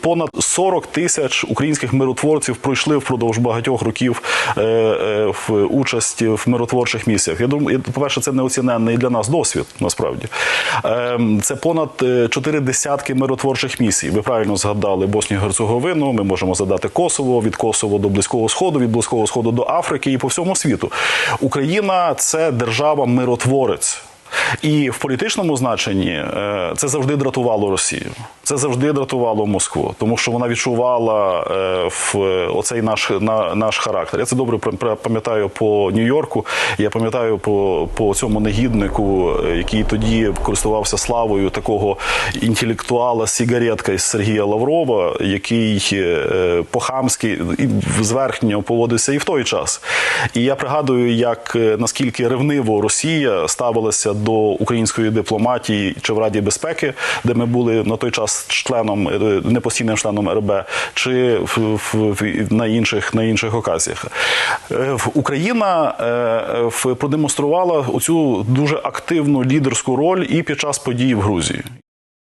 Понад 40 тисяч українських миротворців пройшли впродовж багатьох років е, е, в участь в миротворчих місіях. Я думаю, по-перше, це неоціненний для нас досвід. Насправді Е, це понад е, чотири десятки миротворчих місій. Ви правильно згадали Боснію Герцеговину. Ми можемо згадати Косово від Косово до Близького Сходу, від Близького Сходу до Африки і по всьому світу. Україна це держава миротворець. І в політичному значенні е, це завжди дратувало Росію. Це завжди дратувало Москву, тому що вона відчувала е, в оцей наш на, наш характер. Я це добре пам- пам- пам'ятаю по Нью-Йорку. Я пам'ятаю по, по цьому негіднику, е, який тоді користувався славою такого інтелектуала сігаретка із Сергія Лаврова, який е, по-хамськи і зверхньо поводився і в той час. І я пригадую, як наскільки ревниво Росія ставилася до української дипломатії чи в Раді безпеки, де ми були на той час членом е, непостійним членом РБ, чи на інших на інших оказіях. Е, Україна е, продемонструвала оцю дуже активну лідерську роль і під час подій в Грузії.